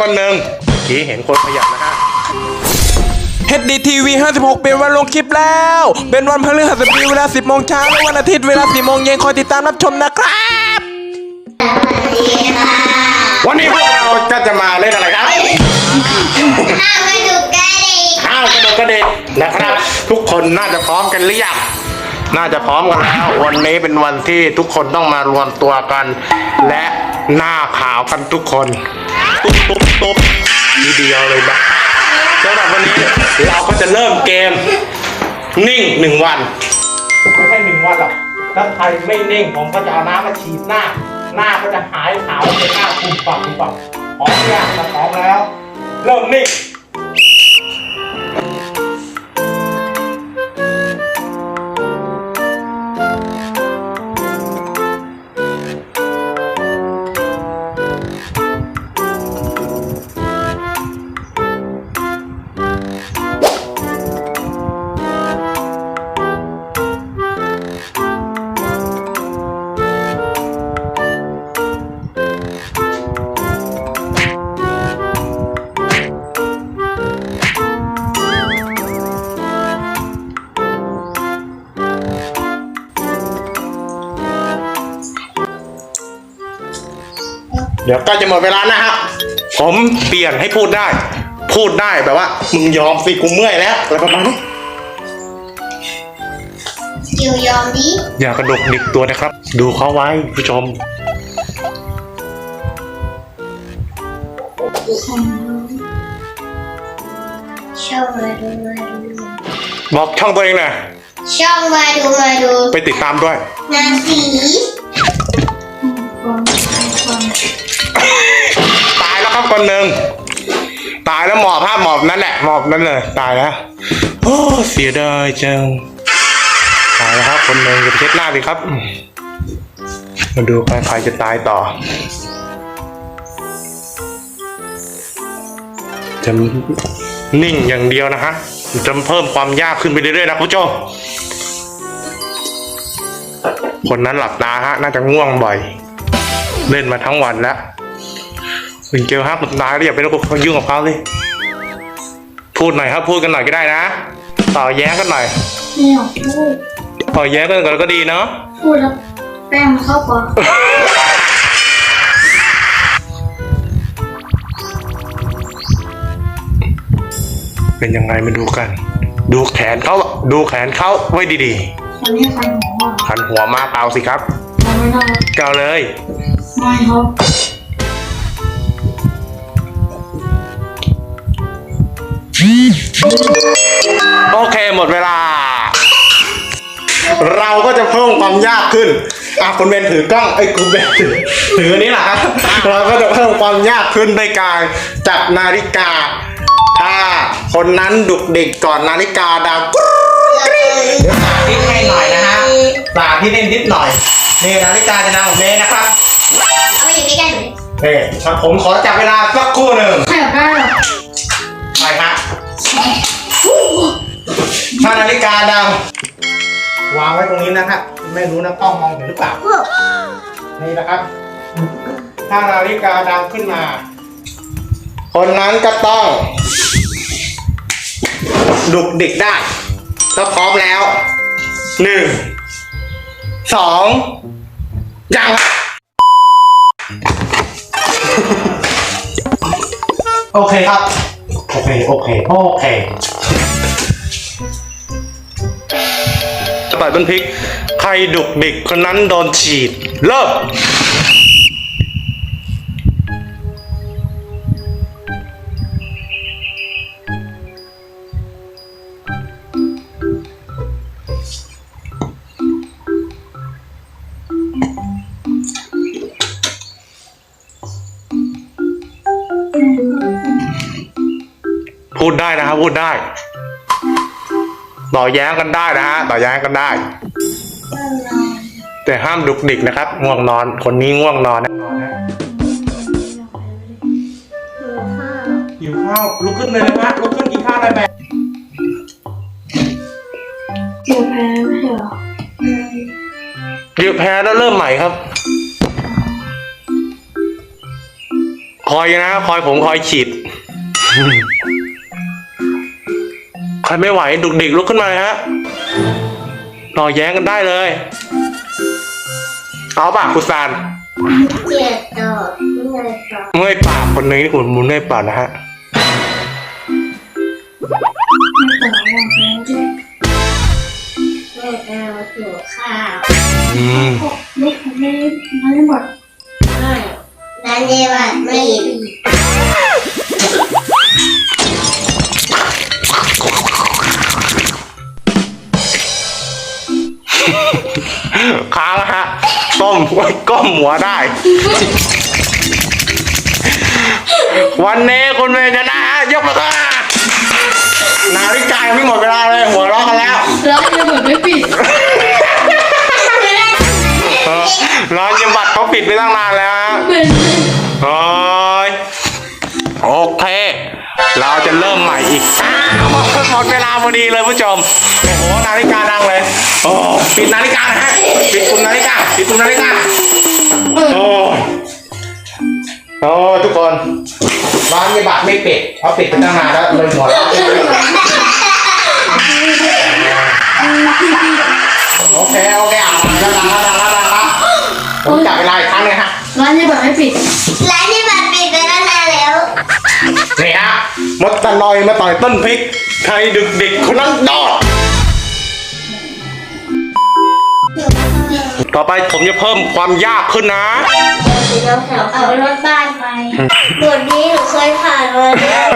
คนหนึ่งที่เห็นคนขยับนะฮะ HDTV 56 เป็นวันลงคลิปแล้ว เป็นวันพฤหัสบดีเวลา 10โมงเช้าและวันอาทิตย์เวลา4โมงเย็นคอยติดตามรับชมนะครับวันนี้พวกเราก็จะมาเล่นอะไรครับข้าวกระดูกกระดิกข้าวกระโดดกระเด็นนะครับ ทุกคนน่าจะพร้อมกันหรือยังน่าจะพร้อมกันแล้ววันนี้เป็นวันที่ทุกคนต้องมารวมตัวกัน และ หน้าขาวกันทุกคน ตุ๊บตุ๊บตุ๊บทีเดียวเลยนะสำหรับวันนี้เราก็จะเริ่มเกม นิ่งหนึ่งวัน ไม่ใช่หนึ่งวันหรอกถ้าใครไม่นิ่งผมก็จะเอาน้ำมาฉีดหน้า หน้าก็จะหายขาวเป็นหน้าปุ่มปับปุ่มปับพร้อมยังถ้าพร้อมแล้ว เริ่มนิ่ง ดี๋ยวใก็จะหมดเวลานะฮะผมเปลี่ยนให้พูดได้ พูดได้แบบว่า มึงยอมสิกูเมื่อยแล้วอะไรประมาณนี้อยู่ยอมดิอย่ากระดกดิกตัวนะครับ ดูเขาไว้ผู้ชม ช่องมาดูมาดูบอกช่องตัวเองหน่อยช่องมาดูมาดูไปติดตามด้วย นาสี ตายแล้วคนหนึ่งตายแล้วหมอบภาพหมอบนั่นแหละหมอบนั่นเลยตายแล้วโอ้เสียดายจังตายแล้วครับ คนหนึ่งจะไปเช็ดหน้าสิครับ มาดูใครใครจะตายต่อจะนิ่งอย่างเดียวนะฮะจะเพิ่มความยากขึ้นไปเรื่อยๆนะคุณผู้ชมคนนั้นหลับตาฮะ น่าจะง่วงบ่อย เล่นมาทั้งวันแล้ว สิงเกลฮะหลับตาแล้วอย่าไปรบกวนยุ่งกับเขาเลยพูดหน่อยครับ พูดกันหน่อยก็ได้นะต่อแย้งกันหน่อยไม่อยากพูดต่อแย้งกันก่อนก็ดีเนาะพูดแล้วแป้งมันเข้าปากเป็นยังไงมาดูกัน ดูแขนเขาดูแขนเขาไว้ดีวันนี้ใครหัวว่าๆหันหัวมาเอาสิครับเราไม่ได้เกาเลยไม่ครับ โอเคหมดเวลา เราก็จะเพิ่มความยากขึ้นอะคุณเบนถือกล้องไอ้ยคุณเบนถือถืออันนี้แหละครับเราก็จะเพิ่มความยากขึ้นด้วยการจับนาฬิกา ถ้าคนนั้นดุกดิกก่อนนาฬิกาดังกรู๊ดกรี๊ดเดี๋ยวสาธิตให้หน่อยนะฮะสาธิตให้นิดหน่อยนี่นาฬิกาจะดังแบบนี้นะครับเอามาอยู่ใกล้ๆหนูนี่ผมขอจับเวลาสักครู่หนึ่งใครอยากได้หรอ ไปฮะ ถ้านาฬิกาดังวางไว้ตรงนี้นะครับ ไม่รู้นะกล้องมองเห็นหรือเปล่า นี่นะครับ ถ้านาฬิกาดังขึ้นมา คนนั้นก็ต้อง ดุกดิกได้ถ้าพร้อมแล้ว หนึ่ง สองยังครับโอเคครับ โอเค โอเค โอเคจะต่อยบนพริก ใครดุกดิกคนนั้นโดนฉีด เริ่ม พูดได้นะครับ พูดได้ ต่อแย้งกันได้นะฮะต่อแย้งกันได้ แต่ห้ามดุกดิกนะครับ ง่วงนอน คนนี้ง่วงนอนนะหิวข้าวลุกขึ้นเลยนะฮะลุกขึ้นกินข้าวอะไรแบบเดี๋ยวแพ้ไม่ใช่เหรอหยุดแพ้แล้วเริ่มใหม่ครับ คอยนะ คอยผมคอยฉีดใครไม่ไหวดุกดิกลุกขึ้นมาฮะรอแย้งกันได้เลย เอาปากคุณซานเกียดดอกไม่เลยดอกเมื่อยปากคนนี้คุณมุนเมื่อยปากนะฮะไม่ต่อว่าแล้วจะไม่เอาหิวข้าวอืมไม่ไม่ไม่หมดไม่ร้านเยวัดไม่ ค้างนะฮะต้มก้มหัวได้ วันนี้คุณเมย์ชนะฮะยกมือขึ้นนาฬิกายังไม่หมดเวลาเลยหัวเราะกันแล้วแล้วยังเหมือนไม่ปิด เออร้านยมบัตรเขาปิดไปตั้งนานแล้วฮะเป็น โอ้ยโอเค เราจะเริ่มใหม่อีกอ้าวหมดเวลาพอดีเลยผู้ชม โอ้โห นาฬิกาดังเลย โอ้ปิดนาฬิกานะฮะ ปิดปุ่มนาฬิกา ปิดปุ่มนาฬิกา โอ้ยโอ้ยทุกคนร้านยมบัตรไม่ปิดเขาปิดไปตั้งนานแล้วเลยหัวเราะโอเค โอเคอะดังแล้วดังแล้วดังแล้วผมจับเวลาอีกครั้งหนึงฮะร้านยังแบบไม่ปิดร้านเย มดตะนอยมาต่อยต้นพริก ใครดึกดิกคนนั้นโดดต่อไปผมจะเพิ่มความยากขึ้นนะเราแถวเอารถบ้านไปบทนี้หนูเคยผ่านมาแล้ว